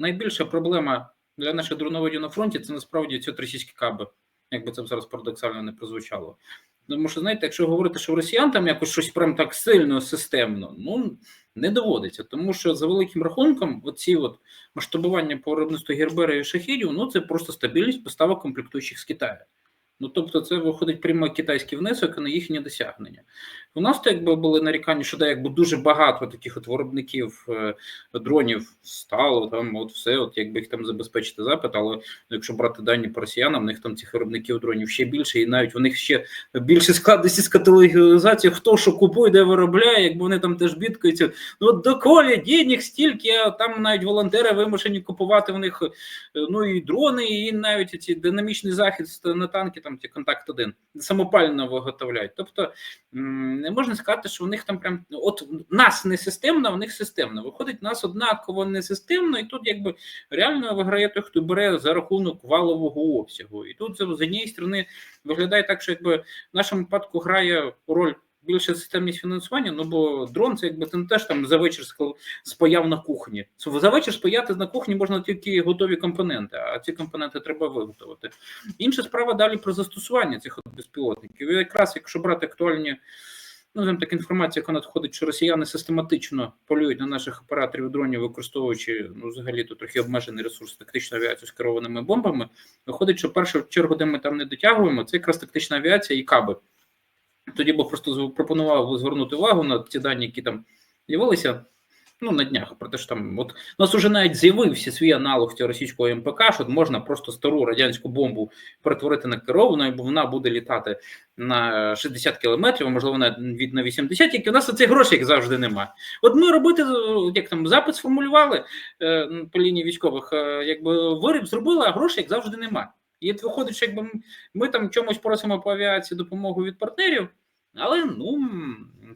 найбільша проблема для наших дроноводів на фронті це насправді ці російські каби, якби це зараз парадоксально не прозвучало. Тому що, знаєте, якщо говорити, що росіян там якось щось прям так сильно системно, ну не доводиться, тому що за великим рахунком, оці от масштабування по виробництву гербера і шахідів, ну це просто стабільність поставок комплектуючих з Китаю. Ну тобто, це виходить прямо китайський внесок на їхнє досягнення. У нас то якби були нарікання, що да, якби дуже багато таких от виробників е, дронів стало там, от все, от якби їх там забезпечити запит, але якщо брати дані по росіянам, в них там цих виробників дронів ще більше, і навіть у них ще більше складності з каталогізацією, хто що купує, де виробляє, якби вони там теж бідкаються. Ну от доколі денег стільки, а там навіть волонтери вимушені купувати в них е, ну і дрони, і навіть ці динамічний захист на танки, там ті контакт 1 самопально виготовляють. Тобто не можна сказати, що у них там прям от нас не системно, в них системно. Виходить, нас однаково не системно, і тут якби реально виграє той, хто бере за рахунок валового обсягу. І тут з однієї сторони виглядає так, що якби в нашому випадку грає роль. Більше системність фінансування, ну бо дрон це якби ти не теж там за вечір спаяв на кухні. За вечір спаяти на кухні можна тільки готові компоненти, а ці компоненти треба виготовити. Інша справа далі про застосування цих безпілотників. І якраз якщо брати актуальні, ну там так інформація, яка надходить, що росіяни систематично полюють на наших операторів дронів, використовуючи ну, взагалі тут трохи обмежений ресурс тактичної авіації з керованими бомбами. Виходить, що в першу чергу, де ми там не дотягуємо, це якраз тактична авіація і каби. Тоді би просто пропонував звернути увагу на ті дані, які там з'явилися. Ну, на днях, про те, що там от у нас уже навіть з'явився свій аналог цього російського МПК, що можна просто стару радянську бомбу перетворити на керовану, бо вона буде літати на 60 кілометрів, а можливо навіть на 80, тільки у нас цих грошей як завжди немає. От ми робити, як там запит сформулювали е, по лінії військових, е, якби виріб зробили, а грошей як завжди немає. І виходить, що якби ми там чомусь просимо по авіації допомогу від партнерів. Але ну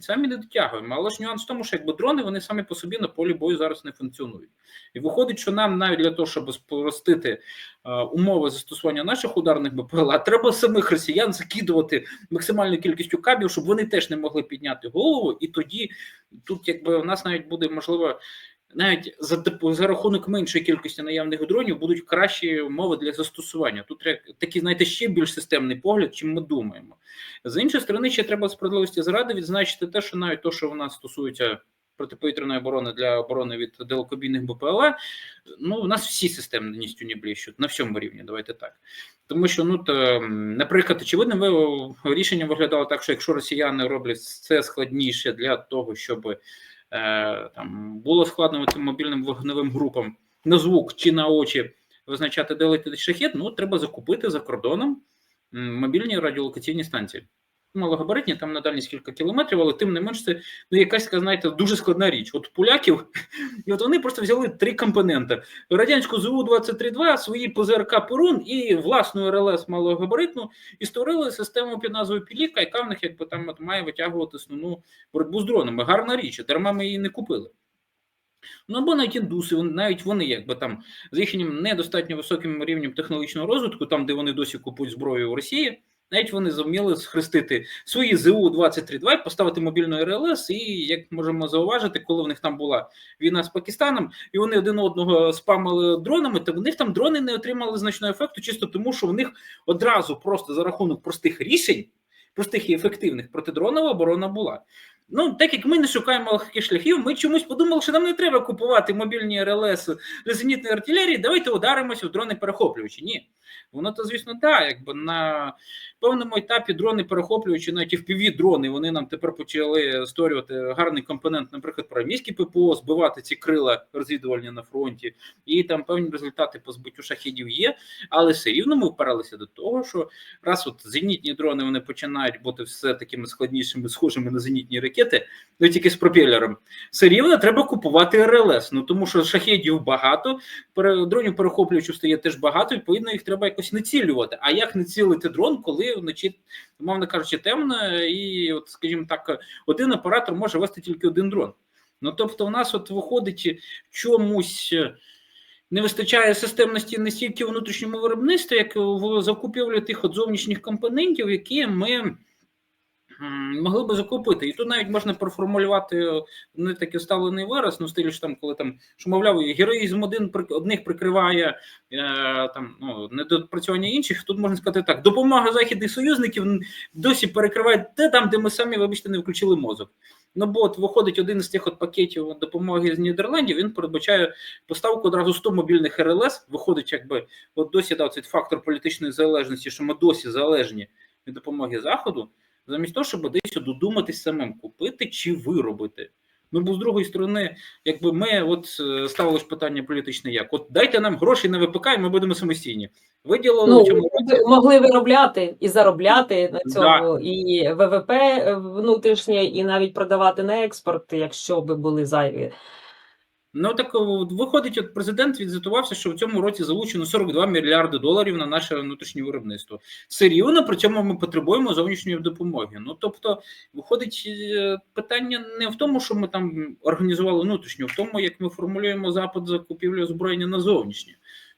самі не дотягуємо. Але ж нюанс в тому, що якби дрони вони самі по собі на полі бою зараз не функціонують. І виходить, що нам навіть для того, щоб спростити е, умови застосування наших ударних БПЛА, треба самих росіян закидувати максимальною кількістю кабів, щоб вони теж не могли підняти голову. І тоді тут, якби у нас навіть буде можливо. Навіть за за рахунок меншої кількості наявних дронів будуть кращі умови для застосування. Тут такий, знаєте, ще більш системний погляд, чим ми думаємо. З іншої сторони, ще треба справедливості заради відзначити те, що навіть то, що в нас стосується протиповітряної оборони для оборони від далекобійних БПЛА, ну у нас всі системністю не блищуть на всьому рівні. Давайте так. Тому що, ну то, наприклад, очевидним рішенням виглядало так, що якщо росіяни роблять це складніше для того, щоб там було складно цим мобільним вогневим групам на звук чи на очі визначати, де летить шахет, ну треба закупити за кордоном мобільні радіолокаційні станції. Малогабаритні, там на дальність кілька кілометрів, але тим не менш це ну, якась, знаєте, дуже складна річ. От поляків, і от вони просто взяли три компоненти: радянську ЗУ-23-2, свої ПЗРК Перун і власну РЛС малогабаритну, і створили систему під назвою Піліка, яка в них якби там от, має витягувати основну боротьбу з дронами. Гарна річ, дарма ми її не купили. Ну або навіть індуси, навіть вони, якби там з їхнім недостатньо високим рівнем технологічного розвитку, там де вони досі купують зброю в Росії, навіть вони зуміли схрестити свої зу 23 і поставити мобільну РЛС. І як можемо зауважити, коли в них там була війна з Пакистаном, і вони один одного спамили дронами, то в них там дрони не отримали значного ефекту, чисто тому, що в них одразу просто за рахунок простих рішень, простих і ефективних протидронова оборона була. Ну, так як ми не шукаємо легких шляхів, ми чомусь подумали, що нам не треба купувати мобільні РЛС зенітної артилерії, давайте ударимося в дрони перехоплювачі. Ні. Воно то, звісно, так, якби на певному етапі дрони перехоплюючи, навіть fpv дрони, вони нам тепер почали створювати гарний компонент, наприклад, про міські ППО, збивати ці крила розвідувальні на фронті, і там певні результати по збиттю шахідів є. Але все рівно ми впиралися до того, що раз от зенітні дрони вони починають бути все такими складнішими, схожими на зенітні ракети, ну тільки з пропелером, все рівно треба купувати РЛС. Ну тому що шахедів багато, дронів перехоплювачів стає теж багато, відповідно, їх треба якось націлювати. А як не цілити дрон, коли вночі, мовно кажучи, темно, і, от, скажімо так, один оператор може вести тільки один дрон. Ну тобто, у нас от виходить чомусь. Не вистачає системності не стільки внутрішньому виробництві, як в закупівлі тих от зовнішніх компонентів, які ми могли би закупити. І тут навіть можна проформулювати не такий ставлений вираз, ну в стилі ж там, коли там, що мовляв, героїзм один одних прикриває е, там ну, недопрацювання інших. Тут можна сказати так: допомога західних союзників досі перекриває те там, де ми самі, вибачте, не включили мозок. Ну бо от виходить один з тих от пакетів допомоги з Нідерландів. Він передбачає поставку одразу 100 мобільних РЛС. Виходить, якби от досі дав цей фактор політичної залежності, що ми досі залежні від допомоги заходу, замість того, щоб десь додуматись самим купити чи виробити. Ну бо з другої сторони, якби ми от е, ставили ж питання політичне, як от дайте нам гроші на ВПК, і ми будемо самостійні. Виділили Ну, ви могли виробляти і заробляти на Да. цьому, і ВВП внутрішнє, і навіть продавати на експорт, якщо би були зайві. Ну так виходить, от президент відзвітувався, що в цьому році залучено 42 мільярди доларів на наше внутрішнє виробництво. Серйозно, при цьому ми потребуємо зовнішньої допомоги. Ну тобто, виходить е, питання не в тому, що ми там організували внутрішню, в тому, як ми формулюємо запит закупівлі озброєння на зовнішнє.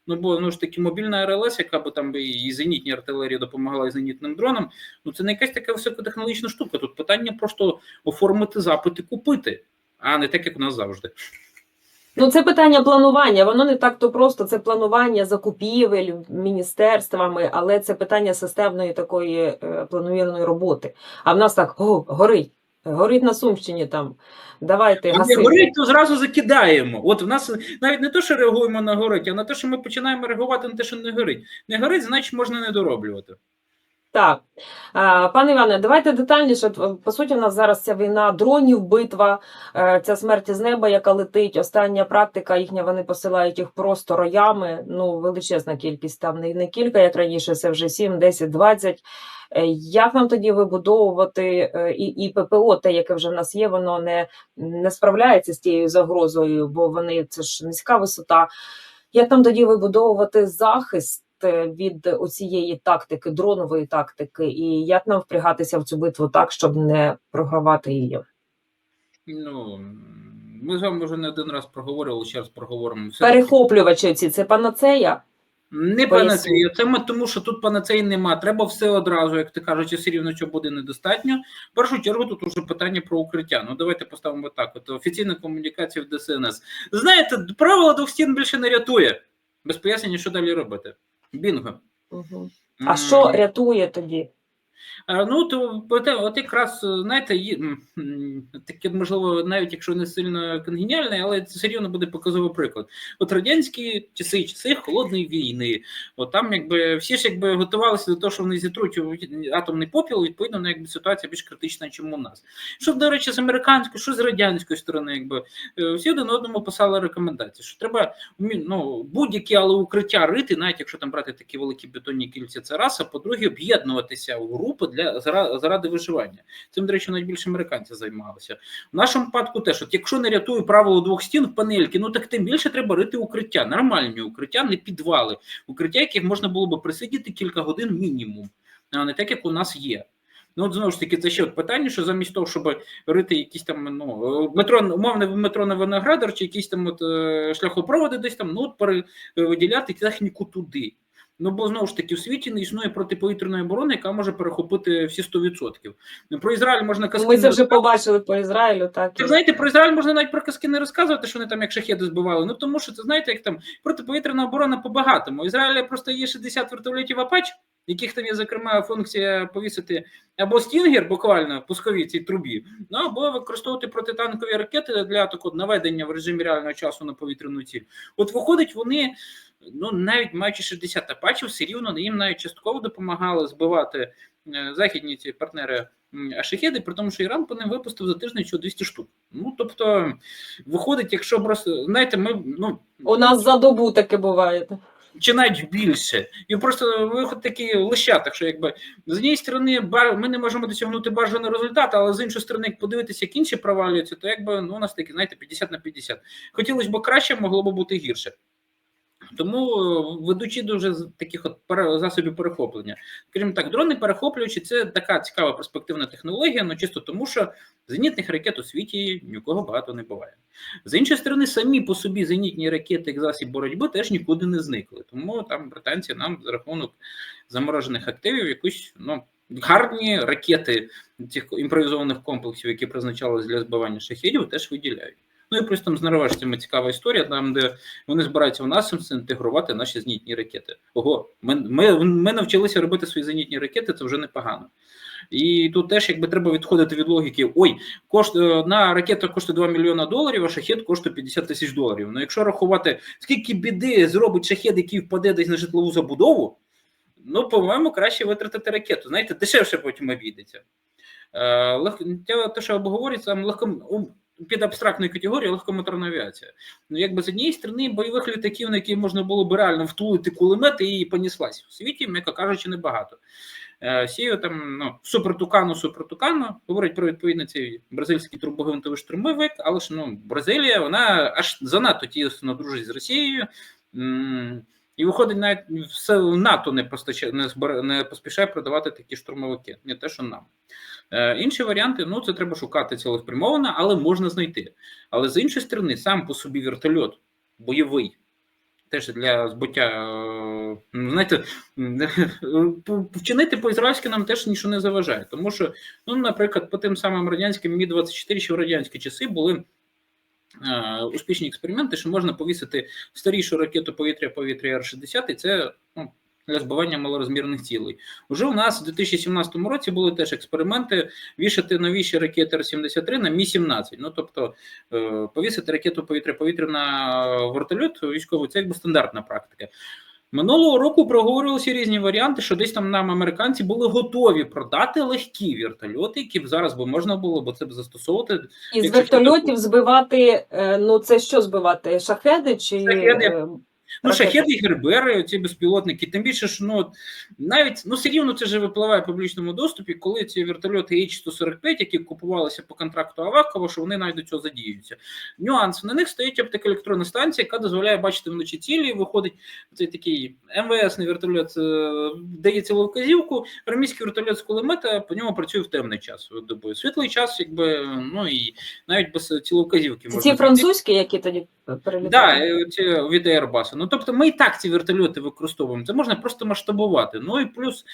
Ну бо ну ж таки мобільна РЛС, яка би там і зенітній артилерії допомагала і зенітним дронам. Ну це не якась така високотехнологічна штука. Тут питання просто оформити запит і купити, а не так, як у нас завжди. Ну, це питання планування. Воно не так то просто. Це планування закупівель міністерствами, але це питання системної такої е, роботи. А в нас так о, горить. Горить на Сумщині там. Давайте гасити. горить, то зразу закидаємо. От в нас навіть не то, що реагуємо на горить, а на те, що ми починаємо реагувати на те, що не горить. Не горить, значить можна не дороблювати. Так, пане Іване, давайте детальніше. По суті, в нас зараз ця війна дронів, битва, е, ця смерть з неба, яка летить. Остання практика їхня, вони посилають їх просто роями. Ну, величезна кількість там не, кілька, як раніше, це вже 7, 10, 20. Е, Як нам тоді вибудовувати е, і, і ППО, те, яке вже в нас є, воно не, не справляється з тією загрозою, бо вони це ж низька висота. Як нам тоді вибудовувати захист е, від оцієї тактики, дронової тактики, і як нам впрягатися в цю битву так, щоб не програвати її? Ну ми з вами вже не один раз проговорювали, ще раз проговоримо. Все Перехоплювачі ці це панацея. Не панацея. Це ми тому, що тут панацеї нема. Треба все одразу, як ти кажеш, все рівно що буде недостатньо. В першу чергу тут уже питання про укриття. Ну давайте поставимо так. От офіційна комунікація в ДСНС. Знаєте, правило двох стін більше не рятує. Без пояснення, що далі робити. Бінго. Угу. А що рятує тоді? А, Ну, то от, якраз, знаєте, є, м, м, таке, можливо, навіть якщо не сильно конгеніальне, але це все рівно буде показовий приклад. От радянські часи, часи холодної війни, от там якби всі ж якби готувалися до того, що вони зітруть атомний попіл, відповідно, ну, якби ситуація більш критична, ніж у нас. Що, до речі, з американської, що з радянської сторони, якби е, всі один одному писали рекомендації, що треба ну, будь-які але укриття рити, навіть якщо там брати такі великі бетонні кільця, це раз, а по-друге, об'єднуватися у групи для заради виживання. Цим, до речі, найбільше американці займалися. В нашому випадку теж, от якщо не рятує правило двох стін в панельки, ну так тим більше треба рити укриття, нормальні укриття, не підвали, укриття, яких можна було би присидіти кілька годин мінімум, а не так, як у нас є. Ну, от знову ж таки, це ще от питання, що замість того, щоб рити якісь там ну метро, умовне метро на Виноградар чи якісь там от е, шляхопроводи десь там, ну от пере- виділяти техніку туди. Ну, бо знову ж таки, в світі не існує протиповітряної оборони, яка може перехопити всі 100%. Ну, Про Ізраїль можна казки Ми це вже побачили по Ізраїлю. Так Ти знаєте, про Ізраїль можна навіть про казки не розказувати, що вони там як шахеди збивали. Ну тому що це знаєте, як там протиповітряна оборона по-багатому. У Ізраїля просто є 60 вертольотів Апач, яких там є, зокрема, функція повісити або стінгер, буквально в пусковій цій трубі, ну або використовувати протитанкові ракети для такого наведення в режимі реального часу на повітряну ціль. От виходить, вони. Ну, навіть маючи 60 апачів, все рівно їм навіть частково допомагали збивати е, західні ці партнери ашахеди, при тому, що Іран по ним випустив за тиждень що 200 штук. Ну тобто, виходить, якщо просто знаєте, ми ну У нас за добу таке буває. Чи навіть більше, і просто виход такий лищаток, що якби з однієї сторони ми не можемо досягнути бажаного результату, але з іншої сторони, як подивитися, як інші провалюються, то якби ну у нас такі, знаєте, 50 на 50. Хотілося б краще, могло б бути гірше. Тому е, ведучи дуже таких от засобів перехоплення. Крім так, дрони перехоплюючі це така цікава перспективна технологія, ну чисто тому, що зенітних ракет у світі ні у кого багато не буває. З іншої сторони, самі по собі зенітні ракети, як засіб боротьби, теж нікуди не зникли. Тому там британці нам за рахунок заморожених активів якусь ну, гарні ракети цих імпровізованих комплексів, які призначалися для збивання шахедів, теж виділяють. Ну і плюс там з норвежцями цікава історія, там де вони збираються в нас інтегрувати наші зенітні ракети. Ого, ми, ми, ми навчилися робити свої зенітні ракети, це вже непогано. І тут теж якби треба відходити від логіки: ой, кошт одна ракета коштує 2 мільйона доларів, а шахет коштує 50 тисяч доларів. Ну, якщо рахувати, скільки біди зробить шахет, який впаде десь на житлову забудову, ну, по-моєму, краще витратити ракету. Знаєте, дешевше потім обійдеться. Е, те, що обговорюється, там легко під абстрактною категорією легкомоторна авіація. Ну, якби з однієї сторони, бойових літаків, на які можна було б реально втулити кулемет і поніслась. В світі, м'яко кажучи, небагато. Е, Сію там ну, супертукану, супертукану, говорить про відповідно цей бразильський турбогвинтовий штурмовик, але ж ну, Бразилія, вона аж занадто тісно дружить з Росією. І виходить, навіть все НАТО не постачає, не, збере- не поспішає продавати такі штурмовики, не те, що нам. Е, інші варіанти, ну це треба шукати цілеспрямовано, але можна знайти. Але з іншої сторони, сам по собі вертольот бойовий, теж для збуття, е, ну, знаєте, вчинити по-ізраїльськи нам теж нічого не заважає. Тому що, ну, наприклад, по тим самим радянським Мі-24, ще в радянські часи були. Е, Успішні експерименти, що можна повісити старішу ракету повітря-повітря Р-60, і це ну, для збивання малорозмірних цілей. Уже у нас у 2017 році були теж експерименти вішати новіші ракети Р-73 на Мі-17. Ну тобто е, повісити ракету повітря-повітря на вертольот військовий це якби стандартна практика. Минулого року проговорювалися різні варіанти, що десь там нам американці були готові продати легкі вертольоти, які б зараз би можна було б це б застосовувати. і з вертольотів збивати, е, ну це що збивати? Шахеди чи Шахеди. Ну, шахеди, гербери, ці безпілотники. Тим більше, що ну навіть ну все рівно це вже випливає в публічному доступі, коли ці вертольоти H-145, які купувалися по контракту Авакова, що вони навіть до цього задіюються. Нюанс на них стоїть оптикоелектронна станція, яка дозволяє бачити вночі цілі. Виходить цей такий МВСний вертольот, е, дає цілу вказівку. Армійський вертольот з кулемета по ньому працює в темний час добою. Світлий час, якби ну і навіть без ціловказівки Це можна французькі, які тоді Так, перелітали? ці від Airbus. Ну тобто ми і так ці вертольоти використовуємо. Це можна просто масштабувати. Ну і плюс,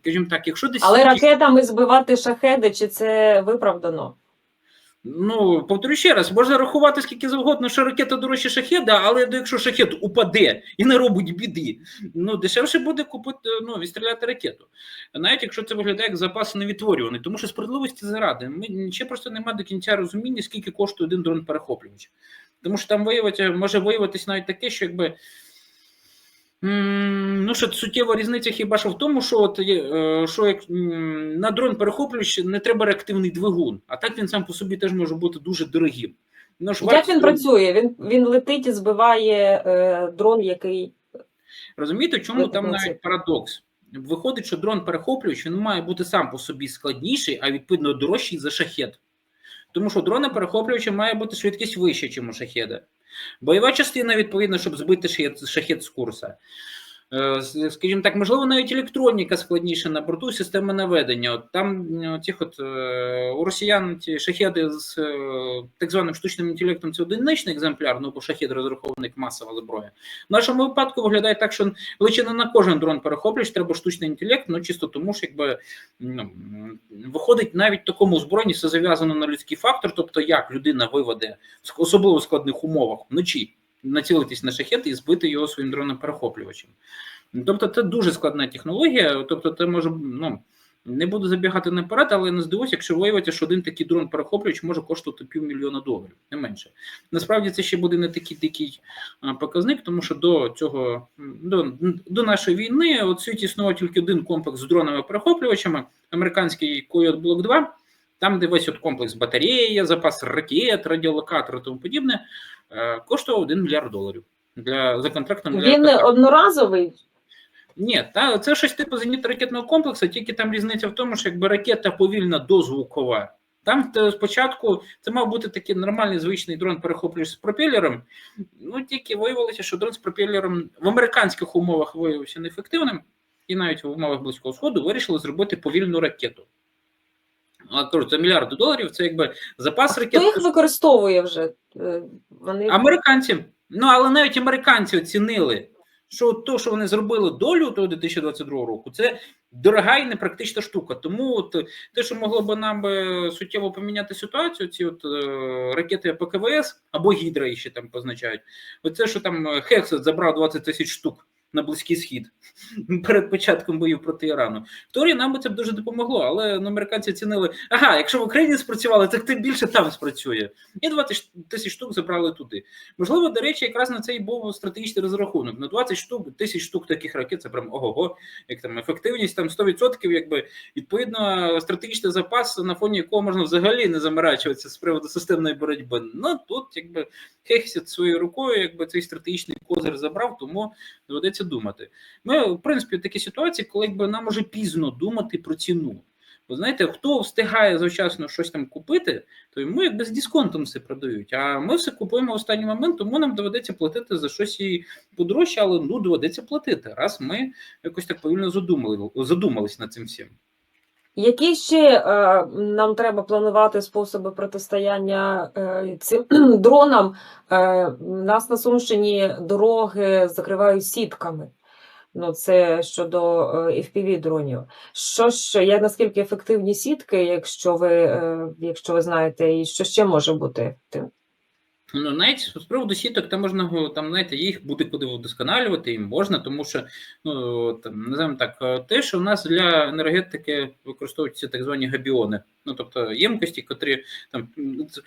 скажімо так, якщо десь Але ракетами збивати шахеди, чи це виправдано? Ну, повторю ще раз, можна рахувати скільки завгодно, що ракета дорожче шахеда, але якщо шахет упаде і не робить біди, ну дешевше буде купити, ну, відстріляти ракету. Навіть якщо це виглядає як запас невідтворюваний, тому що справедливості заради. Ми ще просто немає до кінця розуміння, скільки коштує один дрон перехоплювач. Тому що там виявити, може виявитись навіть таке, що якби. Ну, що суттєва різниця хіба що в тому, що от е, що як на дрон перехоплювач не треба реактивний двигун, а так він сам по собі теж може бути дуже дорогим. Ну, Як вартість він працює? Він, він летить і збиває е, дрон, який Розумієте, чому Великий там навіть парадокс? Виходить, що дрон перехоплювач він має бути сам по собі складніший, а відповідно дорожчий за шахет. Тому що дрона перехоплювача має бути швидкість вища, ніж у шахеда. Бойова частина, відповідно, щоб збити шахет, з курса. Е, Скажімо так, можливо, навіть електроніка складніша на борту, система наведення. От там е, тих от, е, у росіян ті шахеди з е, так званим штучним інтелектом це одиничний екземпляр, ну бо шахет розрахований як масова зброя. В нашому випадку виглядає так, що лише не на кожен дрон перехоплюєш, треба штучний інтелект, ну чисто тому, що якби ну, виходить навіть такому збройні, все зав'язано на людський фактор, тобто як людина виведе в особливо складних умовах вночі націлитись на шахет і збити його своїм дроном перехоплювачем. Тобто, це дуже складна технологія. Тобто, це може ну. Не буду забігати наперед, але не здивуюся, якщо виявиться, що один такий дрон перехоплювач може коштувати півмільйона доларів, не менше. Насправді це ще буде не такий дикий показник, тому що до цього до, до нашої війни в світі існував тільки один комплекс з дронами перехоплювачами, американський Coyote Block 2, там, де весь от комплекс батарея, запас ракет, радіолокатор і тому подібне, е, коштував 1 мільярд доларів. Для за контрактом він мільярд одноразовий. ні, та це щось типу зенітно-ракетного комплексу, тільки там різниця в тому, що якби ракета повільна дозвукова. Там спочатку це мав бути такий нормальний звичний дрон перехоплювач з пропелером. Ну тільки виявилося, що дрон з пропелером в американських умовах виявився неефективним, і навіть в умовах близького сходу вирішили зробити повільну ракету. А кажу, це мільярди доларів, це якби запас ракет. Хто їх використовує вже? Е, Вони Американці. Ну, але навіть американці оцінили, що то, що вони зробили до лютого 2022 року, це дорога і непрактична штука. Тому от те, що могло би нам би суттєво поміняти ситуацію, ці от е, ракети ПКВС або Гідра їх ще там позначають. Оце, що там е, Хексет забрав 20 тисяч штук на Близький Схід перед початком боїв проти Ірану. В теорії нам би це б дуже допомогло, але ну, американці оцінили, ага, якщо в Україні спрацювали, так тим більше там спрацює. І 20 тисяч штук забрали туди. Можливо, до речі, якраз на це і був стратегічний розрахунок. На 20 штук, тисяч штук таких ракет, це прям ого-го, як там ефективність там 100%, якби відповідно стратегічний запас, на фоні якого можна взагалі не заморачуватися з приводу системної боротьби. Ну тут якби Хексіт своєю рукою, якби цей стратегічний козир забрав, тому доведеться думати. Ми, в принципі, в такій ситуації, коли якби нам уже пізно думати про ціну. Бо знаєте, хто встигає завчасно щось там купити, то йому якби з дисконтом все продають. А ми все купуємо в останній момент, тому нам доведеться платити за щось і подорожче, але ну доведеться платити. Раз ми якось так повільно задумали, задумались над цим всім. Які ще е, нам треба планувати способи протистояння е, цим дронам? Е, нас на Сумщині дороги закривають сітками. Ну, це щодо е, FPV дронів. Що ж, як наскільки ефективні сітки, якщо ви, е, якщо ви знаєте, і що ще може бути ефективним? Ну, навіть з приводу сіток, там можна там, знаєте, їх буде куди вдосконалювати, їм можна, тому що ну там називаємо так, те, що в нас для енергетики використовуються так звані габіони. Ну тобто ємкості, котрі там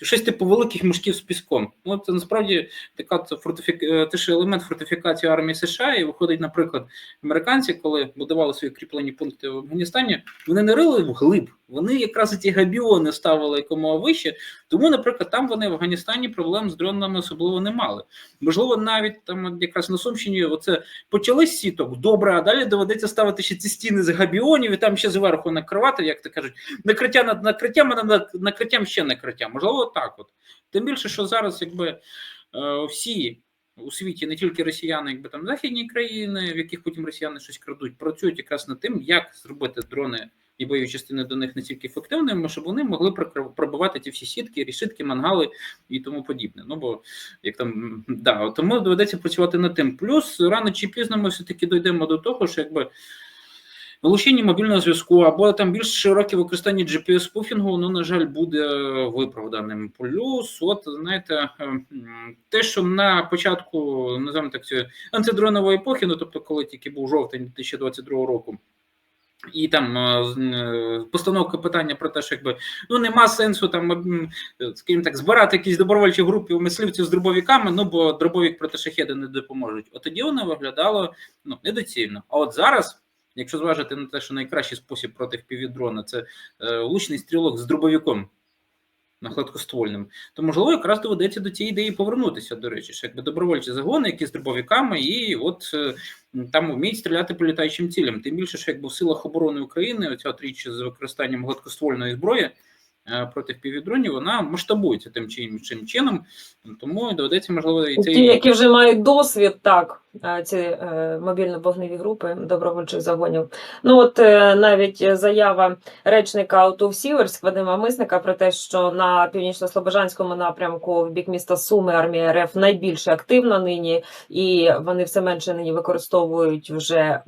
щось типу великих мішків з піском. Ну це насправді така це фортифік... е, те, що елемент фортифікації армії США, і виходить, наприклад, американці, коли будували свої кріплені пункти в Афганістані, вони не рили вглиб, вони якраз ці габіони ставили якомога вище. Тому, наприклад, там вони в Афганістані проблем з дронами особливо не мали. Можливо, навіть там якраз на Сумщині оце почали сіток, добре, а далі доведеться ставити ще ці стіни з габіонів і там ще зверху накривати, як то кажуть, накриття над накриттям, а накриттям ще накриття. Можливо, так от. Тим більше, що зараз, якби е, всі у світі, не тільки росіяни, якби там західні країни, в яких потім росіяни щось крадуть, працюють якраз над тим, як зробити дрони і бойові частини до них настільки ефективними, щоб вони могли пробивати ті всі сітки, рішитки, мангали і тому подібне. Ну бо як там да, тому доведеться працювати над тим. Плюс рано чи пізно ми все таки дійдемо до того, що якби. Вилучення мобільного зв'язку або там більш широке використання GPS-спуфінгу, ну, на жаль, буде виправданим. Плюс, от знаєте, ем, те, що на початку називаємо так цієї антидронової епохи, ну тобто, коли тільки був жовтень 2022 року. І там е, е, постановка питання про те, що якби ну нема сенсу там, скажімо так, збирати якісь добровольчі групи мисливців з дробовиками, ну бо дробовик проти шахеди не допоможуть. От тоді воно виглядало ну недоцільно. А от зараз, якщо зважити на те, що найкращий спосіб проти півдрона це е, влучний стрілок з дробовиком. На гладкоствольним, то можливо якраз доведеться до цієї ідеї повернутися. До речі, що якби добровольчі загони, які з дробовиками, і от е, там вміють стріляти по літаючим цілям. Тим більше, що якби в силах оборони України оця тріч з використанням гладкоствольної зброї е, проти впівдронів, вона масштабується тим чи іншим чином. Тому доведеться можливо і Ті, які вже мають досвід, так, е, ці е, мобільно-вогневі групи добровольчих загонів. Ну от е, навіть заява речника АУТУ Сіверськ Вадима Мисника про те, що на північно-слобожанському напрямку в бік міста Суми армія РФ найбільш активна нині, і вони все менше нині використовують вже.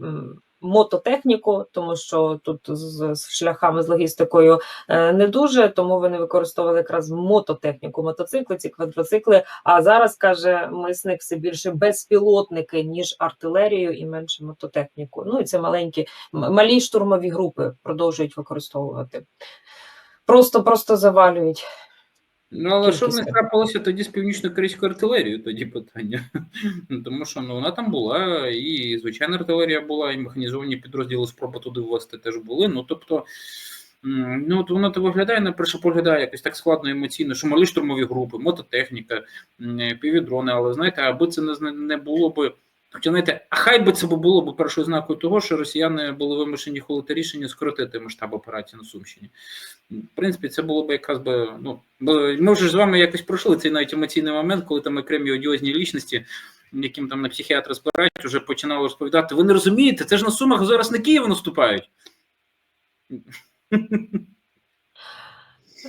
Мототехніку, тому що тут з, з шляхами з логістикою е, не дуже, тому вони використовували якраз мототехніку, мотоцикли, ці квадроцикли. А зараз каже мисник все більше безпілотники, ніж артилерію і менше мототехніку. Ну і це маленькі малі штурмові групи продовжують використовувати. Просто просто завалюють. Ну, але що них трапилося тоді з північно-корейською артилерією? Тоді питання. Ну, Тому що ну, вона там була, і звичайна артилерія була, і механізовані підрозділи спроби туди ввести теж були. Ну тобто, ну от воно то виглядає на перше поглядає якось так складно емоційно, що малі штурмові групи, мототехніка, півдрони, але знаєте, аби це не, не було би. Хоча знаєте, а хай би це було б першою знакою того, що росіяни були вимушені ухвалити рішення скоротити масштаб операції на Сумщині. В принципі, це було б якраз би. Ну ми вже з вами якось пройшли цей навіть емоційний момент, коли там окремі одіозні лічності, яким там на психіатра збирають, вже починали розповідати. Ви не розумієте, це ж на сумах зараз на Київ наступають.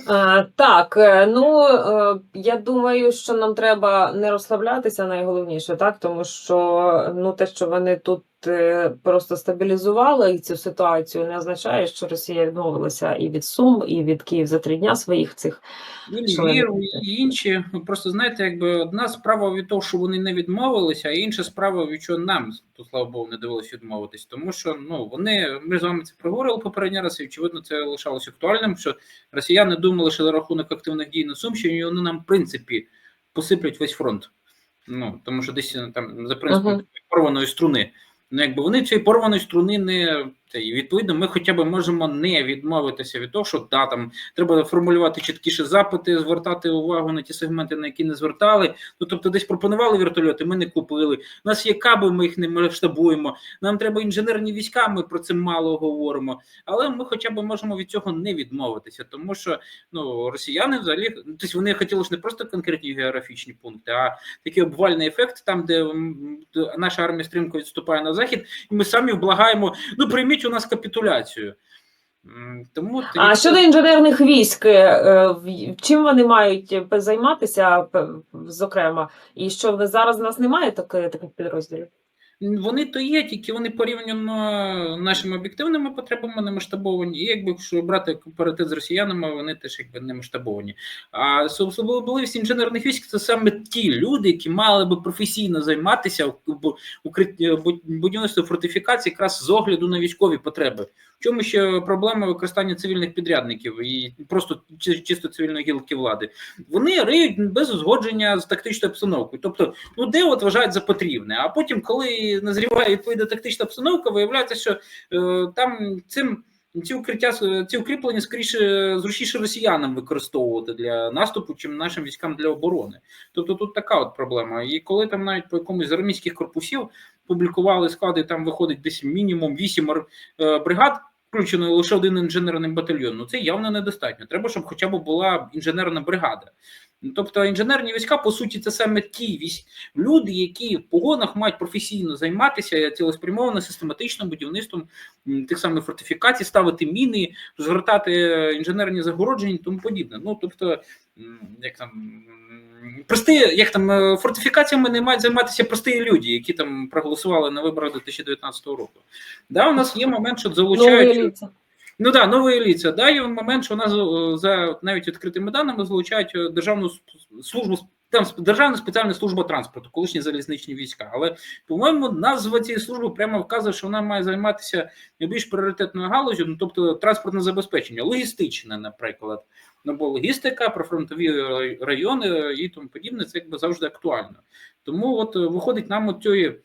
Е, Так, е, ну е, я думаю, що нам треба не розслаблятися найголовніше, так? Тому що ну те, що вони тут е, просто стабілізували цю ситуацію, не означає, що Росія відмовилася і від Сум, і від Київ за три дня своїх цих. Львів, і інші. Ну, Просто знаєте, якби одна справа від того, що вони не відмовилися, а інша справа, від чого нам, то слава Богу, не довелося відмовитись. Тому що ну вони ми з вами це проговорили попередній раз, і очевидно, це лишалося актуальним. Що росіяни думали, що за рахунок активних дій на Сумщині вони нам в принципі посиплять весь фронт. Ну тому що десь там за принципом Ага. порваної струни. Ну, якби вони цієї порваної струни не і відповідно, ми хоча б можемо не відмовитися від того, що да, там треба формулювати чіткіше запити, звертати увагу на ті сегменти, на які не звертали. Ну тобто, десь пропонували вертольоти, ми не купили. У нас є каби, ми їх не масштабуємо. Нам треба інженерні війська. Ми про це мало говоримо. Але ми хоча б можемо від цього не відмовитися, тому що ну росіяни взагалі тобто вони хотіли ж не просто конкретні географічні пункти, а такий обвальний ефект, там де наша армія стрімко відступає на захід, і ми самі вблагаємо. Ну прийміть у нас капітуляцію. Тому А щодо інженерних військ, е, чим вони мають е, займатися, зокрема, і що зараз в нас немає таких підрозділів? Вони то є, тільки вони порівняно нашими об'єктивними потребами не масштабовані. І якби якщо брати компаратив з росіянами, вони теж якби не масштабовані. А особливість інженерних військ це саме ті люди, які мали би професійно займатися будівництвом фортифікацій якраз з огляду на військові потреби. В чому ще проблема використання цивільних підрядників і просто чи- чисто цивільної гілки влади? Вони риють без узгодження з тактичною обстановкою. Тобто, ну де от вважають за потрібне. А потім, коли назріває відповідна тактична обстановка, виявляється, що е, там цим. Ці укриття, ці укріплення скоріше зручніше росіянам використовувати для наступу, чим нашим військам для оборони. Тобто тут така от проблема. І коли там навіть по якомусь з армійських корпусів публікували склади, там виходить десь мінімум 8 е, бригад, включено лише один інженерний батальйон. Ну це явно недостатньо. Треба, щоб хоча б була інженерна бригада. Ну, Тобто інженерні війська, по суті, це саме ті військ, люди, які в погонах мають професійно займатися цілеспрямовано систематичним будівництвом тих самих фортифікацій, ставити міни, розгортати е, інженерні загородження і тому подібне. Ну тобто, як там м, прості, як там е, фортифікаціями не мають займатися прості люди, які там проголосували на виборах 2019 року. Да, у нас є момент, що залучають. Ну да, нові еліця. Да, є момент, що нас е, за навіть відкритими даними залучають е, державну службу там Державна спеціальна служба транспорту, колишні залізничні війська. Але, по-моєму, назва цієї служби прямо вказує, що вона має займатися найбільш пріоритетною галузю, ну тобто транспортне забезпечення, логістичне, наприклад. Ну, бо логістика, прифронтові е, райони і тому подібне, це якби завжди актуально. Тому от е, виходить нам от цієї,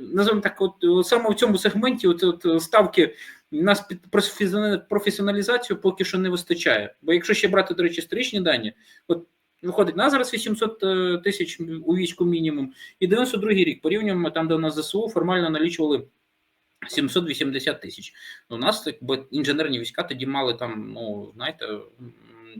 називаємо так, от е, саме в цьому сегменті, от ставки нас під професіоналізацію поки що не вистачає. Бо якщо ще брати, до речі, історичні дані, от виходить на зараз 800 е, тисяч у війську мінімум, і 92-й рік порівнюємо там, де у нас ЗСУ формально налічували 780 тисяч. У нас якби інженерні війська тоді мали там, ну знаєте,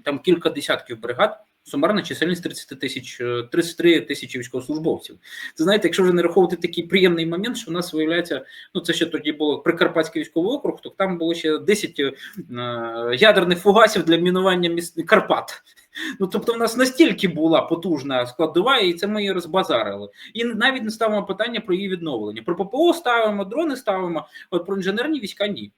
там кілька десятків бригад. Сумарна чисельність 30 тисяч, е, 33 тисячі військовослужбовців. Це знаєте, якщо вже не раховувати такий приємний момент, що у нас виявляється, ну це ще тоді було Прикарпатський військовий округ, то там було ще 10 е, ядерних фугасів для мінування міст Карпат. Ну тобто, в нас настільки була потужна складова, і це ми її розбазарили. І навіть не ставимо питання про її відновлення. Про ППО ставимо, дрони ставимо, от про інженерні війська ні.